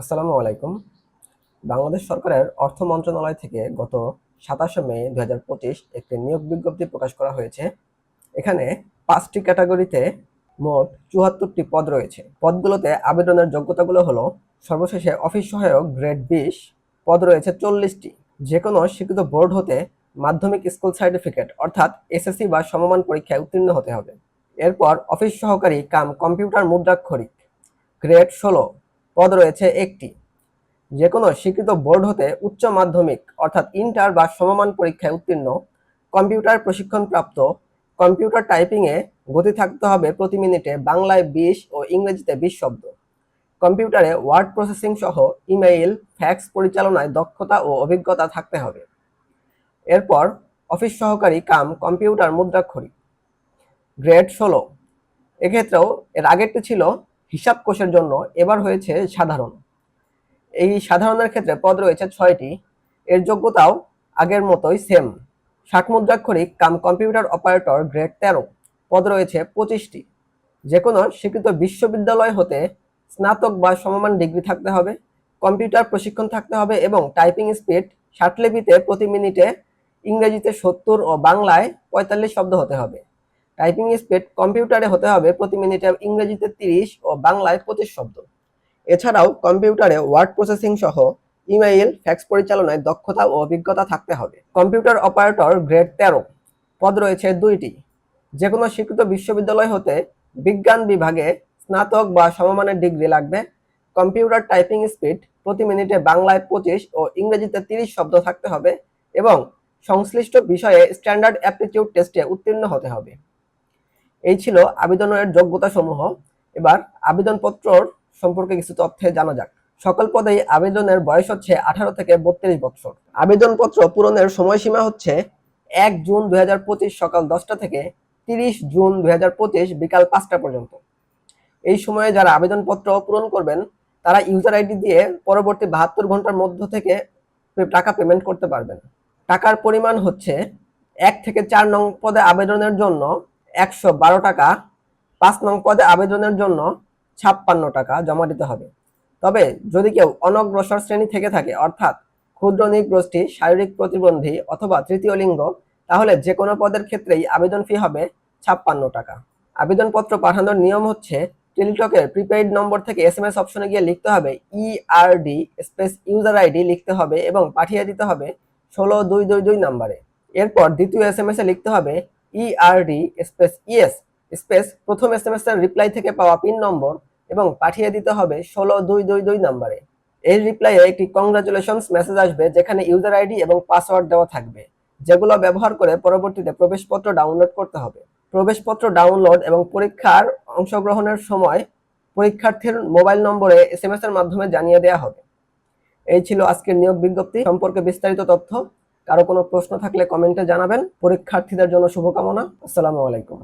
আসসালামু আলাইকুম। বাংলাদেশ সরকারের অর্থ মন্ত্রণালয় থেকে গত সাতাশে মে দু হাজার পঁচিশ একটি নিয়োগ বিজ্ঞপ্তি প্রকাশ করা হয়েছে। এখানে পাঁচটি ক্যাটাগরিতে মোট চুয়াত্তরটি পদ রয়েছে। পদগুলোতে আবেদনের যোগ্যতাগুলো হলো সর্বশেষে অফিস সহায়ক গ্রেড বিশ, পদ রয়েছে চল্লিশটি। যে কোনো স্বীকৃত বোর্ড হতে মাধ্যমিক স্কুল সার্টিফিকেট অর্থাৎ এসএসসি বা সমমান পরীক্ষায় উত্তীর্ণ হতে হবে। এরপর অফিস সহকারী কাম কম্পিউটার মুদ্রাক্ষরিক। গ্রেড ষোলো পদ রয়েছে একটি। যে কোনো স্বীকৃত বোর্ড হতে উচ্চ মাধ্যমিক অর্থাৎ ইন্টার বা সমমান পরীক্ষায় উত্তীর্ণ, কম্পিউটার প্রশিক্ষণপ্রাপ্ত কম্পিউটার টাইপিংয়ে গতি থাকতে হবে প্রতি মিনিটে বাংলায় বিশ ও ইংরেজিতে বিশ শব্দ। কম্পিউটারে ওয়ার্ড প্রসেসিং সহ ইমেইল, ফ্যাক্স পরিচালনায় দক্ষতা ও অভিজ্ঞতা থাকতে হবে। এরপর অফিস সহকারী কাম কম্পিউটার মুদ্রাক্ষরিক গ্রেড ষোলো। এক্ষেত্রেও এর আগেরটি ছিল হিসাব কোষের জন্য এবার হয়েছে সাধারণ। এই সাধারণের ক্ষেত্রে পদ রয়েছে ছয়টি। এর যোগ্যতাও আগের মতোই সেম ষাট মুদ্রাক্ষরিক কাম কম্পিউটার অপারেটর গ্রেড তেরো। পদ রয়েছে পঁচিশটি। যে কোনো স্বীকৃত বিশ্ববিদ্যালয় হতে স্নাতক বা সমমান ডিগ্রি থাকতে হবে, কম্পিউটার প্রশিক্ষণ থাকতে হবে এবং টাইপিং স্পিড ষাট লিপিতে প্রতি মিনিটে ইংরেজিতে সত্তর ও বাংলায় পঁয়তাল্লিশ শব্দ হতে হবে। টাইপিং স্পিড কম্পিউটারে হতে হবে প্রতি মিনিটে ইংরেজিতে তিরিশ ও বাংলায় পঁচিশ শব্দ। এছাড়াও কম্পিউটারে ওয়ার্ড প্রসেসিং সহ ইমেইল ফ্যাক্স পরিচালনায় দক্ষতা ও অভিজ্ঞতা থাকতে হবে। কম্পিউটার অপারেটর গ্রেড তেরো। পদ রয়েছে দুইটি। যে কোনো স্বীকৃত বিশ্ববিদ্যালয় হতে বিজ্ঞান বিভাগে স্নাতক বা সমমানের ডিগ্রি লাগবে। কম্পিউটার টাইপিং স্পিড প্রতি মিনিটে বাংলায় পঁচিশ ও ইংরেজিতে তিরিশ শব্দ থাকতে হবে এবং সংশ্লিষ্ট বিষয়ে স্ট্যান্ডার্ড অ্যাপটিটিউড টেস্টে উত্তীর্ণ হতে হবে। এই ছিল আবেদনের যোগ্যতা সমূহ এবার আবেদনপত্রর সম্পর্কে কিছু তথ্যে জানা যাক। সকল পদেই আবেদনের বয়স হচ্ছে আঠারো থেকে বত্রিশ বছর। আবেদনপত্র পূরণের সময়সীমা হচ্ছে এক জুন দু হাজার পঁচিশ সকাল দশটা থেকে তিরিশ জুন দু হাজার পঁচিশ বিকাল পাঁচটা পর্যন্ত। এই সময়ে যারা আবেদনপত্র পূরণ করবেন, তারা ইউজার আইডি দিয়ে পরবর্তী বাহাত্তর ঘণ্টার মধ্য থেকে টাকা পেমেন্ট করতে পারবেন। টাকার পরিমাণ হচ্ছে এক থেকে চার নং পদে আবেদনের জন্য একশো বারো টাকা। পাঁচ নং পদে আবেদনের জন্য ছাপ্পান্ন টাকা জমা দিতে হবে। তবে যদি কেউ অনগ্রসর শ্রেণি থেকে থাকে, অর্থাৎ ক্ষুদ্র নিগ্রষ্টি শারীরিক প্রতিবন্ধী অথবা তৃতীয় লিঙ্গ, তাহলে যে কোনো পদের ক্ষেত্রেই আবেদন ফি হবে ছাপ্পান্ন টাকা। আবেদনপত্র পাঠানোর নিয়ম হচ্ছে, টেলিটকের প্রিপেইড নম্বর থেকে এস এম এস অপশনে গিয়ে লিখতে হবে ইআরডি স্পেস ইউজার আইডি লিখতে হবে এবং পাঠিয়ে দিতে হবে ষোলো দুই দুই দুই নাম্বারে। এরপর দ্বিতীয় এস এম এসে লিখতে হবে ইআরডি স্পেস ইএস স্পেস প্রথম এস এম এস এর রিপ্লাই থেকে পাওয়া পিন নম্বর এবং পাঠিয়ে দিতে হবে ষোলো দুই দুই দুই নম্বরে এই রিপ্লাইয়ে একটি কংগ্রাচুলেশনস মেসেজ আসবে যেখানে ইউজার আইডি এবং পাসওয়ার্ড দেওয়া থাকবে, যেগুলো ব্যবহার করে পরবর্তীতে প্রবেশপত্র ডাউনলোড করতে হবে। প্রবেশপত্র ডাউনলোড এবং পরীক্ষার অংশগ্রহণের সময় পরীক্ষার্থীর মোবাইল নম্বরে এস এর মাধ্যমে জানিয়ে দেওয়া হবে। এই ছিল আজকের নিয়োগ বিজ্ঞপ্তি। সম্পর্কে বিস্তারিত তথ্য কারও কোনো প্রশ্ন থাকলে কমেন্টে জানাবেন। পরীক্ষার্থীদের জন্য শুভকামনা। আসসালামু আলাইকুম।